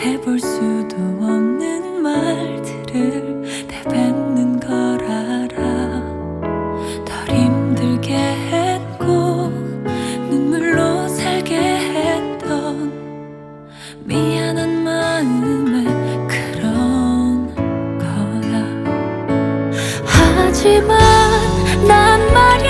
해볼 수도 없는 말들을 내뱉는 걸 알아. 덜 힘들게 했고 눈물로 살게 했던 미안한 마음에 그런 거야. 하지만 난 말이야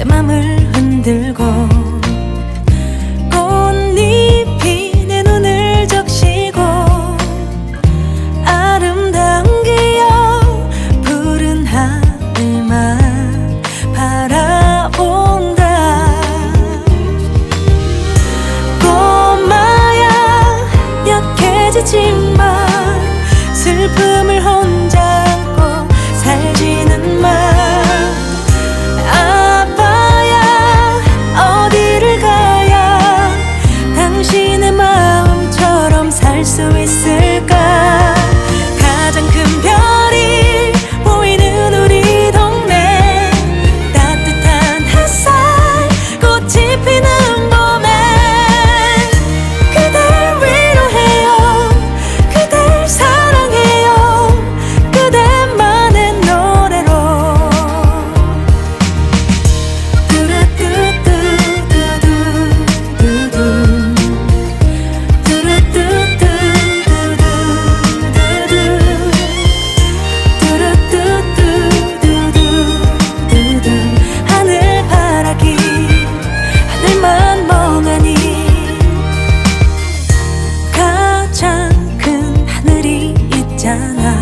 내 맘을 흔들고 꽃잎이 내 눈을 적시고 아름다운 기억 푸른 하늘만 바라온다. 꼬마야 약해지지 kailangan